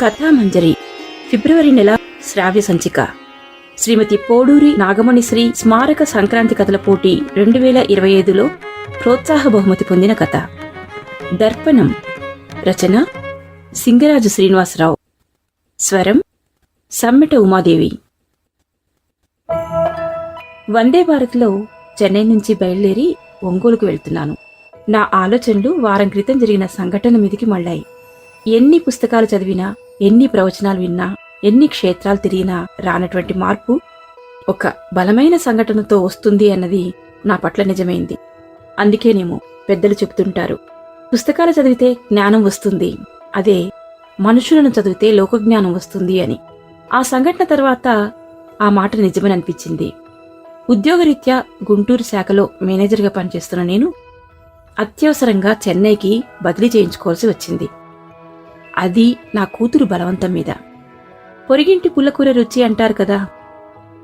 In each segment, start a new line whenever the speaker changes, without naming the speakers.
కథామంజరి ఫిబ్రవరి నెల శ్రావ్య సంచిక. శ్రీమతి పోడూరి నాగమణి శ్రీ స్మారక సంక్రాంతి కథల పోటీ రెండు వేల ఇరవై ఐదులో ప్రోత్సాహ బహుమతి పొందిన కథ. దర్పణం రచన సింగరాజు శ్రీనివాసరావు. స్వరం సమ్మెట ఉమాదేవి. వందే భారత్లో చెన్నై నుంచి బయలుదేరి ఒంగోలుకు వెళ్తున్నాను. నా ఆలోచనలు వారం క్రితం జరిగిన సంఘటన మీదికి మళ్ళాయి. ఎన్ని పుస్తకాలు చదివినా ఎన్ని ప్రవచనాలు విన్నా ఎన్ని క్షేత్రాలు తిరిగినా రానటువంటి మార్పు ఒక బలమైన సంఘటనతో వస్తుంది అన్నది నా పట్ల నిజమైంది. అందుకేనేమో పెద్దలు చెబుతుంటారు పుస్తకాలు చదివితే జ్ఞానం వస్తుంది అదే మనుషులను చదివితే లోకజ్ఞానం వస్తుంది అని. ఆ సంఘటన తర్వాత ఆ మాట నిజమని అనిపించింది. ఉద్యోగరీత్యా గుంటూరు శాఖలో మేనేజర్గా పనిచేస్తున్న నేను అత్యవసరంగా చెన్నైకి బదిలీ చేయించుకోవాల్సి వచ్చింది. అది నా కూతురు బలవంతం మీద. పొరిగింటి పుల్లకూర రుచి అంటారు కదా.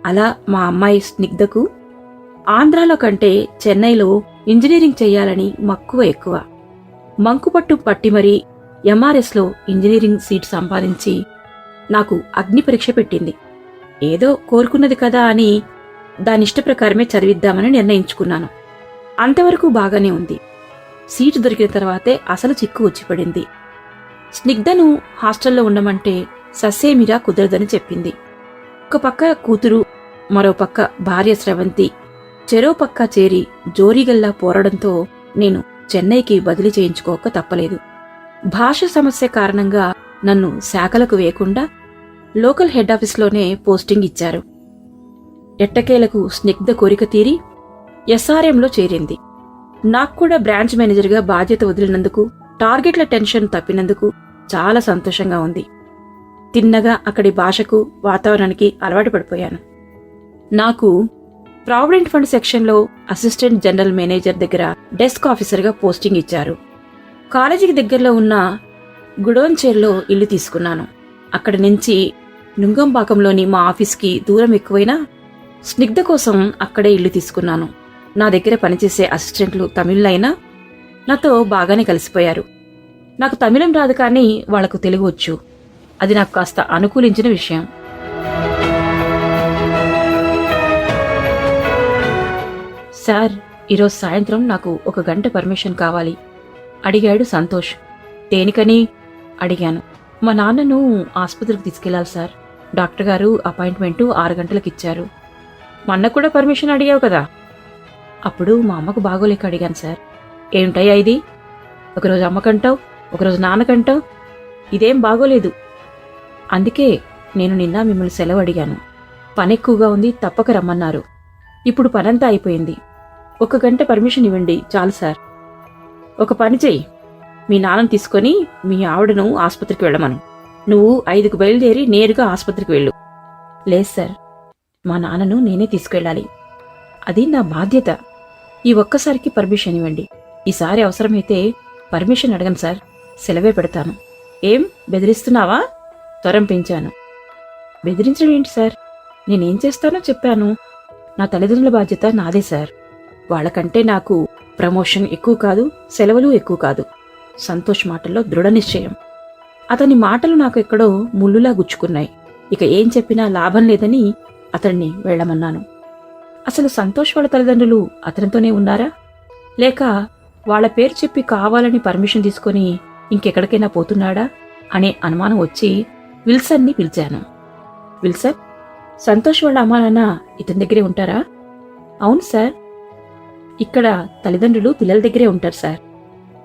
అలా మా అమ్మాయి స్నిగ్ధకు ఆంధ్రాలో కంటే చెన్నైలో ఇంజనీరింగ్ చెయ్యాలని మక్కువ ఎక్కువ. మంకుపట్టు పట్టి మరీ ఎంఆర్ఎస్లో ఇంజనీరింగ్ సీట్ సంపాదించి నాకు అగ్ని పరీక్ష పెట్టింది. ఏదో కోరుకున్నది కదా అని దానిష్ట ప్రకారమే చదివిద్దామని నిర్ణయించుకున్నాను. అంతవరకు బాగానే ఉంది. సీటు దొరికిన తర్వాతే అసలు చిక్కు వచ్చిపడింది స్నిగ్ధను హాస్టల్లో ఉండమంటే ససేమిరా కుదరదని చెప్పింది. ఒక పక్క కూతురు మరోపక్క భార్య స్రవంతి చెరోపక్క చేరి జోరీగల్లా పోరడంతో నేను చెన్నైకి బదిలీ చేయించుకోక తప్పలేదు. భాష సమస్య కారణంగా నన్ను శాఖలకు వేయకుండా లోకల్ హెడ్ ఆఫీస్లోనే పోస్టింగ్ ఇచ్చారు. ఎట్టకేలకు స్నిగ్ధ కోరిక తీరి ఎస్ఆర్ఎంలో చేరింది. నాకు కూడా బ్రాంచ్ మేనేజర్గా బాధ్యత వదిలినందుకు టార్గెట్ల టెన్షన్ తప్పినందుకు చాలా సంతోషంగా ఉంది. తిన్నగా అక్కడి భాషకు వాతావరణానికి అలవాటు పడిపోయాను. నాకు ప్రావిడెంట్ ఫండ్ సెక్షన్లో అసిస్టెంట్ జనరల్ మేనేజర్ దగ్గర డెస్క్ ఆఫీసర్గా పోస్టింగ్ ఇచ్చారు. కాలేజీకి దగ్గరలో ఉన్న గుడోన్చేర్లో ఇల్లు తీసుకున్నాను. అక్కడి నుంచి నుంగంపాకంలోని మా ఆఫీస్కి దూరం ఎక్కువైనా స్నిగ్ధ కోసం అక్కడే ఇల్లు తీసుకున్నాను. నా దగ్గర పనిచేసే అసిస్టెంట్లు తమిళైనా నాతో బాగానే కలిసిపోయారు. నాకు తమిళం రాదు కానీ వాళ్ళకు తెలుగు వచ్చు. అది నాకు కాస్త అనుకూలించిన విషయం. సార్ ఈరోజు సాయంత్రం నాకు ఒక గంట పర్మిషన్ కావాలి. అడిగాడు సంతోష్. దేనికని? అడిగాను. మా నాన్నను ఆసుపత్రికి తీసుకెళ్ళాలి సార్. డాక్టర్ గారు అపాయింట్మెంటు ఆరు గంటలకు ఇచ్చారు. మా అన్న కూడా పర్మిషన్ అడిగావు కదా? అప్పుడు మా అమ్మకు బాగోలేక అడిగాను సార్. ఏమిటయ్యా ఇది? ఒకరోజు అమ్మకంటావు ఒకరోజు నాన్నకంటావు ఇదేం బాగోలేదు. అందుకే నేను నిన్న మిమ్మల్ని సెలవు అడిగాను. పని ఎక్కువగా ఉంది తప్పక రమ్మన్నారు. ఇప్పుడు పనంతా అయిపోయింది. ఒక గంట పర్మిషన్ ఇవ్వండి చాలు సార్. ఒక పని చెయ్యి. మీ నాన్నను తీసుకొని మీ ఆవిడను ఆసుపత్రికి వెళ్ళమను. నువ్వు ఐదుకు బయలుదేరి నేరుగా ఆసుపత్రికి వెళ్ళు. లేదు సార్ మా నాన్నను నేనే తీసుకెళ్ళాలి. అది నా బాధ్యత. ఈ ఒక్కసారికి పర్మిషన్ ఇవ్వండి. ఈసారి అవసరమైతే పర్మిషన్ అడగను సార్. సెలవే పెడతాను. ఏం? బెదిరిస్తున్నావా? త్వరం పెంచాను. బెదిరించడం ఏంటి సార్? నేనేం చేస్తానో చెప్పాను. నా తల్లిదండ్రుల బాధ్యత నాదే సార్. వాళ్ళకంటే నాకు ప్రమోషన్ ఎక్కువ కాదు సెలవులు ఎక్కువ కాదు. సంతోష్ మాటల్లో దృఢ నిశ్చయం. అతని మాటలు నాకు ఎక్కడో ముల్లులా గుచ్చుకున్నాయి. ఇక ఏం చెప్పినా లాభం లేదని అతన్ని వెళ్ళమన్నాను. అసలు సంతోష్ వాళ్ళ తల్లిదండ్రులు అతనితోనే ఉన్నారా? లేక వాళ్ళ పేరు చెప్పి కావాలని పర్మిషన్ తీసుకొని ఇంకెక్కడికైనా పోతున్నాడా అనే అనుమానం వచ్చి విల్సన్ని పిలిచాను. విల్సన్ సంతోష్ వాళ్ళ అమ్మా నాన్న ఇతని దగ్గరే ఉంటారా? అవును సార్. ఇక్కడ తల్లిదండ్రులు పిల్లల దగ్గరే ఉంటారు సార్.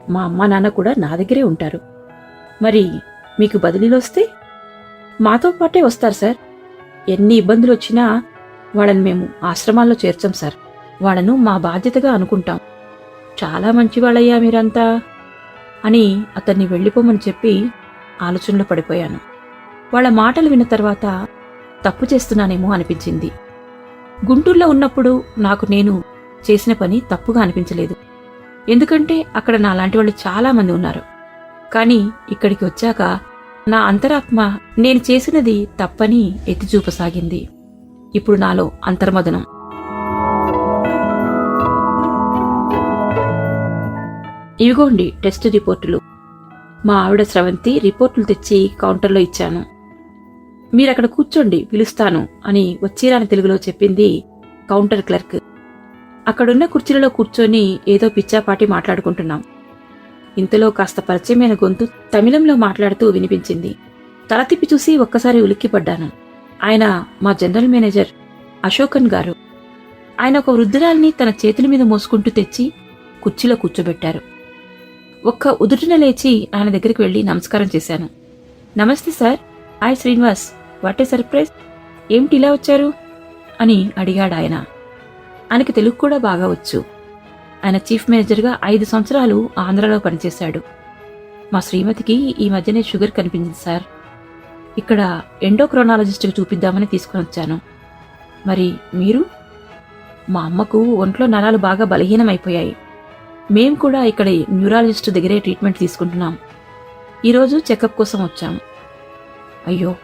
మా అమ్మా నాన్న కూడా నా దగ్గరే ఉంటారు. మరి మీకు బదిలీలు వస్తే? మాతో పాటే వస్తారు సార్. ఎన్ని ఇబ్బందులు వచ్చినా వాళ్ళని మేము ఆశ్రమాల్లో చేర్చాం సార్. వాళ్ళను మా బాధ్యతగా అనుకుంటాం. చాలా మంచివాళ్ళయ్యా మీరంతా అని అతన్ని వెళ్ళిపోమని చెప్పి ఆలోచనలో పడిపోయాను. వాళ్ళ మాటలు విన్న తర్వాత తప్పు చేస్తున్నానేమో అనిపించింది. గుంటూరులో ఉన్నప్పుడు నాకు నేను చేసిన పని తప్పుగా అనిపించలేదు. ఎందుకంటే అక్కడ నా లాంటి వాళ్ళు చాలామంది ఉన్నారు. కానీ ఇక్కడికి వచ్చాక నా అంతరాత్మ నేను చేసినది తప్పని ఎత్తిచూపసాగింది ఇప్పుడు నాలో అంతర్మదనం. ఇవిగోండి టెస్ట్ రిపోర్టులు. మా ఆవిడ స్రవంతి రిపోర్టులు తెచ్చి కౌంటర్లో ఇచ్చాను. మీరక్కడ కూర్చోండి పిలుస్తాను అని వచ్చిరాని తెలుగులో చెప్పింది కౌంటర్ క్లర్క్. అక్కడున్న కుర్చీలలో కూర్చొని ఏదో పిచ్చాపాటి మాట్లాడుకుంటున్నాం. ఇంతలో కాస్త పరిచయమైన గొంతు తమిళంలో మాట్లాడుతూ వినిపించింది. తల తిప్పి చూసి ఒక్కసారి ఉలిక్కిపడ్డాను. ఆయన మా జనరల్ మేనేజర్ అశోకన్ గారు. ఆయన ఒక వృద్ధురాల్ని తన చేతుల మీద మోసుకుంటూ తెచ్చి కుర్చీలో కూర్చోబెట్టారు. ఒక్క ఉదుటిన లేచి ఆయన దగ్గరికి వెళ్ళి నమస్కారం చేశాను. నమస్తే sir hi Srinivas what a surprise. ఏమిటి ఇలా వచ్చారు? అని అడిగాడు ఆయన. ఆయనకి తెలుగు కూడా బాగా వచ్చు. ఆయన చీఫ్ మేనేజర్గా ఐదు సంవత్సరాలు ఆంధ్రాలో పనిచేశాడు. మా శ్రీమతికి ఈ మధ్యనే షుగర్ కనిపించింది సార్. ఇక్కడ ఎండోక్రోనాలజిస్ట్కి చూపిద్దామని తీసుకుని వచ్చాను. మరి మీరు? మా అమ్మకు ఒంట్లో నరాలు బాగా బలహీనమైపోయాయి. మేం కూడా ఇక్కడ న్యూరాలజిస్ట్ దగ్గరే ట్రీట్మెంట్ తీసుకుంటున్నాం. ఈరోజు చెకప్ కోసం వచ్చాం. అయ్యో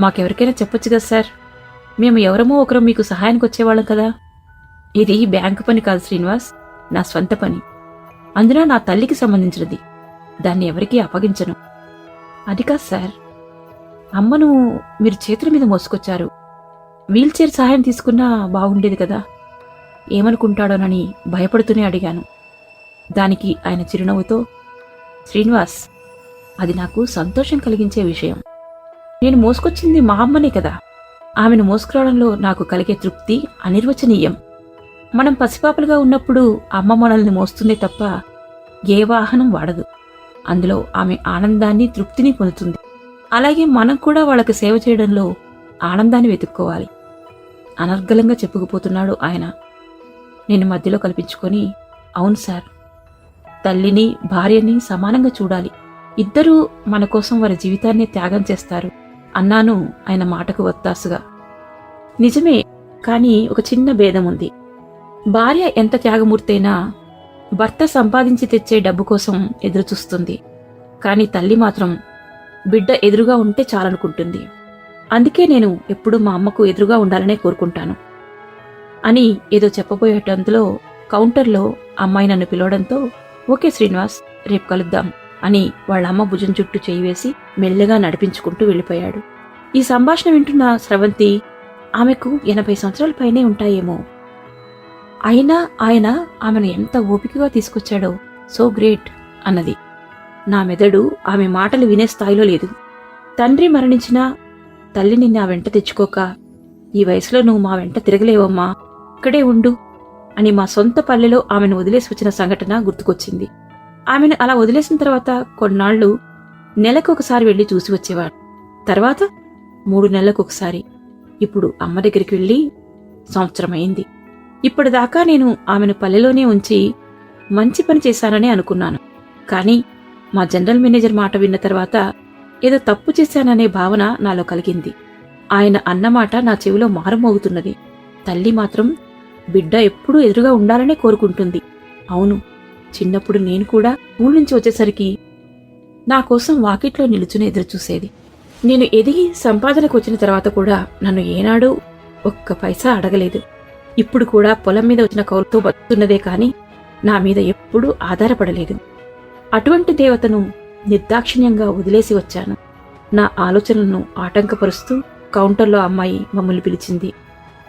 మాకెవరికైనా చెప్పొచ్చు కదా సార్? మేము ఎవరమో ఒకరు మీకు సహాయానికి వచ్చేవాళ్ళం కదా. ఇది బ్యాంకు పని కాదు శ్రీనివాస్ నా స్వంత పని. అందున నా తల్లికి సంబంధించినది. దాన్ని ఎవరికీ అప్పగించను. అది కాదు సార్. అమ్మను మీరు చేతుల మీద మోసుకొచ్చారు. వీల్చైర్ సహాయం తీసుకున్నా బాగుండేది కదా. ఏమనుకుంటాడోనని భయపడుతూనే అడిగాను. దానికి ఆయన చిరునవ్వుతో శ్రీనివాస్ అది నాకు సంతోషం కలిగించే విషయం. నేను మోసుకొచ్చింది మా అమ్మనే కదా. ఆమెను మోసుకురావడంలో నాకు కలిగే తృప్తి అనిర్వచనీయం. మనం పసిపాపలుగా ఉన్నప్పుడు అమ్మ మనల్ని మోస్తుంది తప్ప ఏ వాహనం వాడదు. అందులో ఆమె ఆనందాన్ని తృప్తిని పొందుతుంది. అలాగే మనం కూడా వాళ్ళకి సేవ చేయడంలో ఆనందాన్ని వెతుక్కోవాలి. అనర్గళంగా చెప్పుకుపోతున్నాడు ఆయన. నేను మధ్యలో కల్పించుకొని అవును సార్ తల్లిని భార్యని సమానంగా చూడాలి. ఇద్దరూ మన కోసం వారి జీవితాన్ని త్యాగం చేస్తారు. అన్నాను ఆయన మాటకు వత్తాసుగా. నిజమే కానీ ఒక చిన్న భేదం ఉంది. భార్య ఎంత త్యాగమూర్తైనా భర్త సంపాదించి తెచ్చే డబ్బు కోసం ఎదురుచూస్తుంది. కానీ తల్లి మాత్రం బిడ్డ ఎదురుగా ఉంటే చాలనుకుంటుంది. అందుకే నేను ఎప్పుడూ మా అమ్మకు ఎదురుగా ఉండాలనే కోరుకుంటాను. అని ఏదో చెప్పబోయేటంతలో కౌంటర్లో అమ్మాయి నన్ను పిలవడంతో ఓకే శ్రీనివాస్ రేపు కలుద్దాం అని వాళ్ళ అమ్మ భుజం చుట్టూ చేయి వేసి మెల్లగా నడిపించుకుంటూ వెళ్ళిపోయాడు. ఈ సంభాషణ వింటున్న స్రవంతి ఆమెకు ఎనభై సంవత్సరాల పైనే ఉంటాయేమో. అయినా ఆయన ఆమెను ఎంత ఓపికగా తీసుకొచ్చాడో సో గ్రేట్ అన్నది. నా మెదడు ఆమె మాటలు వినే స్థాయిలో లేదు. తండ్రి మరణించినా తల్లిని నా వెంట తెచ్చుకోక ఈ వయసులో నువ్వు మా వెంట తిరగలేవమ్మా ఇక్కడే ఉండు అని మా సొంత పల్లెలో ఆమెను వదిలేసి వచ్చిన సంఘటన గుర్తుకొచ్చింది. ఆమెను అలా వదిలేసిన తర్వాత కొన్నాళ్ళు నెలకు ఒకసారి వెళ్ళి చూసి వచ్చేవాడు. తర్వాత మూడు నెలలకు ఒకసారి. ఇప్పుడు అమ్మ దగ్గరికి వెళ్ళి సంవత్సరం అయింది. ఇప్పటిదాకా నేను ఆమెను పల్లెలోనే ఉంచి మంచి పని చేశానని అనుకున్నాను. కానీ మా జనరల్ మేనేజర్ మాట విన్న తర్వాత ఏదో తప్పు చేశాననే భావన నాలో కలిగింది. ఆయన అన్నమాట నా చెవిలో మారుమోగుతున్నది. తల్లి మాత్రం బిడ్డ ఎప్పుడూ ఎదురుగా ఉండాలనే కోరుకుంటుంది. అవును చిన్నప్పుడు నేను కూడా స్కూల్ నుంచి వచ్చేసరికి నా కోసం వాకిట్లో నిలుచుని ఎదురుచూసేది. నేను ఎదిగి సంపాదనకు వచ్చిన తర్వాత కూడా నన్ను ఏనాడూ ఒక్క పైసా అడగలేదు. ఇప్పుడు కూడా పొలం మీద వచ్చిన కౌలుతో బతున్నదే కాని నా మీద ఎప్పుడూ ఆధారపడలేదు. అటువంటి దేవతను నిర్దాక్షిణ్యంగా వదిలేసి వచ్చాను. నా ఆలోచనలను ఆటంకపరుస్తూ కౌంటర్లో అమ్మాయి మమ్మల్ని పిలిచింది.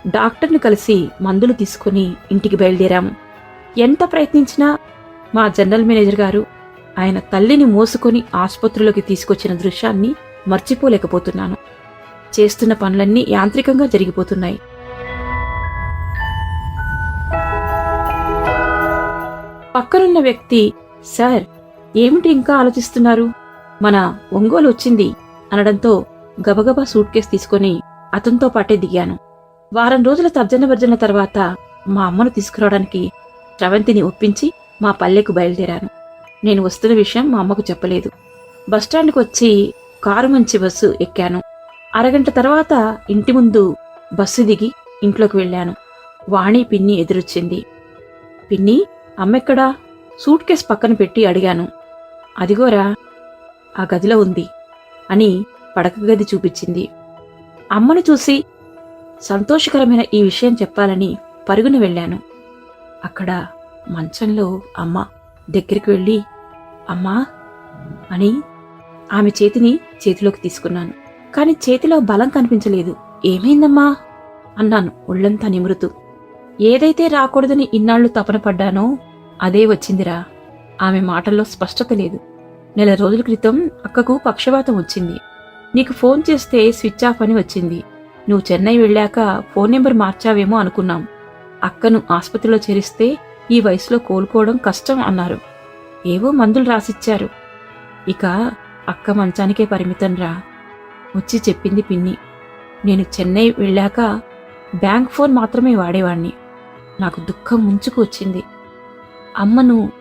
డాక్టర్ని కలిసి మందులు తీసుకుని ఇంటికి బయలుదేరాము ఎంత ప్రయత్నించినా మా జనరల్ మేనేజర్ గారు ఆయన తల్లిని మోసుకొని ఆసుపత్రిలోకి తీసుకొచ్చిన దృశ్యాన్ని మర్చిపోలేకపోతున్నాను. చేస్తున్న పనులన్నీ యాంత్రికంగా జరిగిపోతున్నాయి. పక్కనున్న వ్యక్తి సార్ ఏమిటి ఇంకా ఆలోచిస్తున్నారు? మన ఒంగోలు వచ్చింది అనడంతో గబగబా సూట్ కేసు తీసుకొని అతనితో పాటే దిగాను. వారం రోజుల తర్జన భర్జన తర్వాత మా అమ్మను తీసుకురావడానికి శ్రవంతిని ఒప్పించి మా పల్లెకు బయలుదేరాను. నేను వస్తున్న విషయం మా అమ్మకు చెప్పలేదు. బస్టాండ్కి వచ్చి కారు మంచి బస్సు ఎక్కాను. అరగంట తర్వాత ఇంటి ముందు బస్సు దిగి ఇంట్లోకి వెళ్ళాను. వాణి పిన్ని ఎదురొచ్చింది. పిన్ని అమ్మెక్కడా? సూట్ కేస్ పక్కన పెట్టి అడిగాను. అదిగోరా ఆ గదిలో ఉంది అని పడక గది చూపించింది. అమ్మను చూసి సంతోషకరమైన ఈ విషయం చెప్పాలని పరుగున వెళ్ళాను. అక్కడ మంచంలో అమ్మ దగ్గరికి వెళ్ళి అమ్మా అని ఆమె చేతిని చేతిలోకి తీసుకున్నాను. కాని చేతిలో బలం కనిపించలేదు. ఏమైందమ్మా? అన్నాను ఒళ్ళంతా నిమురుతూ. ఏదైతే రాకూడదని ఇన్నాళ్ళు తపన పడ్డానో అదే వచ్చిందిరా. ఆమె మాటల్లో స్పష్టత లేదు. నెల రోజుల క్రితం అక్కకు పక్షవాతం వచ్చింది. నీకు ఫోన్ చేస్తే స్విచ్ ఆఫ్ అని వచ్చింది. నువ్వు చెన్నై వెళ్ళాక ఫోన్ నెంబర్ మార్చావేమో అనుకున్నాం. అక్కను ఆసుపత్రిలో చేరిస్తే ఈ వయసులో కోలుకోవడం కష్టం అన్నారు. ఏవో మందులు రాసిచ్చారు. ఇక అక్క మంచానికే పరిమితం రా. వచ్చి చెప్పింది పిన్ని. నేను చెన్నై వెళ్ళాక బ్యాంక్ ఫోన్ మాత్రమే వాడేవాణ్ణి. నాకు దుఃఖం ముంచుకు వచ్చింది. అమ్మను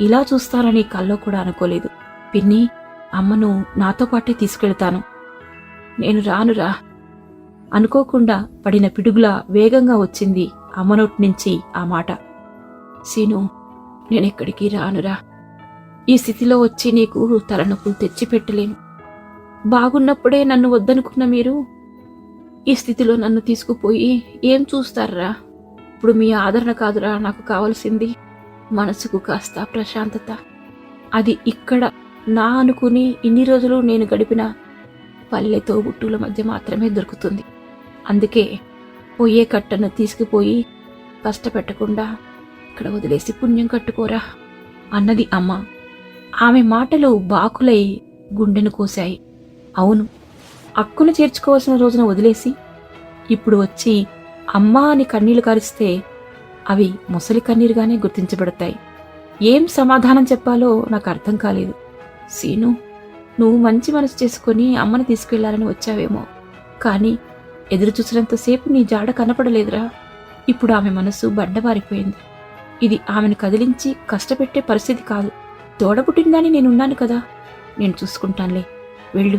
ఇలా చూస్తానని కల్లో కూడా అనుకోలేదు. పిన్ని అమ్మను నాతో పాటే తీసుకెళ్తాను. నేను రానురా. అనుకోకుండా పడిన పిడుగులా వేగంగా వచ్చింది అమ్మ నోటి నుంచి ఆ మాట. సీను నేనెక్కడికి రానురా? ఈ స్థితిలో వచ్చి నీకు తలనొప్పులు తెచ్చిపెట్టలేను. బాగున్నప్పుడే నన్ను వద్దనుకున్న మీరు ఈ స్థితిలో నన్ను తీసుకుపోయి ఏం చూస్తారా? ఇప్పుడు మీ ఆదరణ కాదురా నాకు కావలసింది మనసుకు కాస్త ప్రశాంతత. అది ఇక్కడ నా అనుకుని ఇన్ని రోజులు నేను గడిపిన పల్లెతో గుట్టుల మధ్య మాత్రమే దొరుకుతుంది. అందుకే పొయ్యే కట్టను తీసుకుపోయి కష్టపెట్టకుండా ఇక్కడ వదిలేసి పుణ్యం కట్టుకోరా అన్నది అమ్మ. ఆమె మాటలు బాకులై గుండెను కోశాయి. అవును అక్కును చేర్చుకోవాల్సిన రోజున వదిలేసి ఇప్పుడు వచ్చి అమ్మా అని కన్నీళ్ళు కారిస్తే అవి ముసలి కన్నీరుగానే గుర్తించబడతాయి. ఏం సమాధానం చెప్పాలో నాకు అర్థం కాలేదు. సీను నువ్వు మంచి మనసు చేసుకుని అమ్మని తీసుకెళ్ళాలని వచ్చావేమో. కానీ ఎదురు చూసినంతసేపు నీ జాడ కనపడలేదురా. ఇప్పుడు ఆమె మనసు బండబారిపోయింది. ఇది ఆమెను కదిలించి కష్టపెట్టే పరిస్థితి కాదు. తోడబుట్టిందని నేనున్నాను కదా. నేను చూసుకుంటానులే. వెళ్ళు.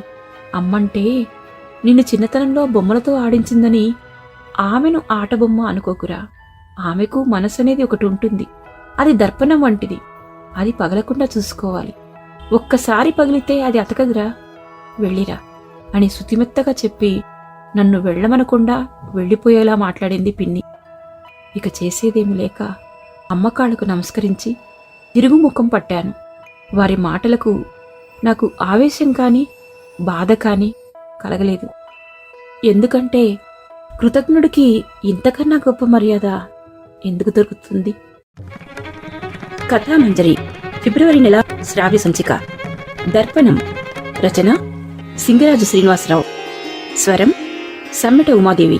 అమ్మంటే నిన్ను చిన్నతనంలో బొమ్మలతో ఆడించిందని ఆమెను ఆటబొమ్మ అనుకోకురా. ఆమెకు మనసు అనేది ఒకటి ఉంటుంది. అది దర్పణం వంటిది. అది పగలకుండా చూసుకోవాలి. ఒక్కసారి పగిలితే అది అతకదురా. వెళ్ళిరా అని శుతిమెత్తగా చెప్పి నన్ను వెళ్ళమనకుండా వెళ్ళిపోయేలా మాట్లాడింది పిన్ని. ఇక చేసేదేమి లేక అమ్మకాళ్ళకు నమస్కరించి తిరుగు ముఖం పట్టాను. వారి మాటలకు నాకు ఆవేశం కానీ బాధ కానీ కలగలేదు. ఎందుకంటే కృతజ్ఞుడికి ఇంతకన్నా గొప్ప మర్యాద ఎందుకు దొరుకుతుంది? కథామంజరి ఫిబ్రవరి నెల శ్రావ్య సంచిక. దర్పణం రచన సింగరాజు శ్రీనివాసరావు. స్వరం సమ్మెట ఉమాదేవి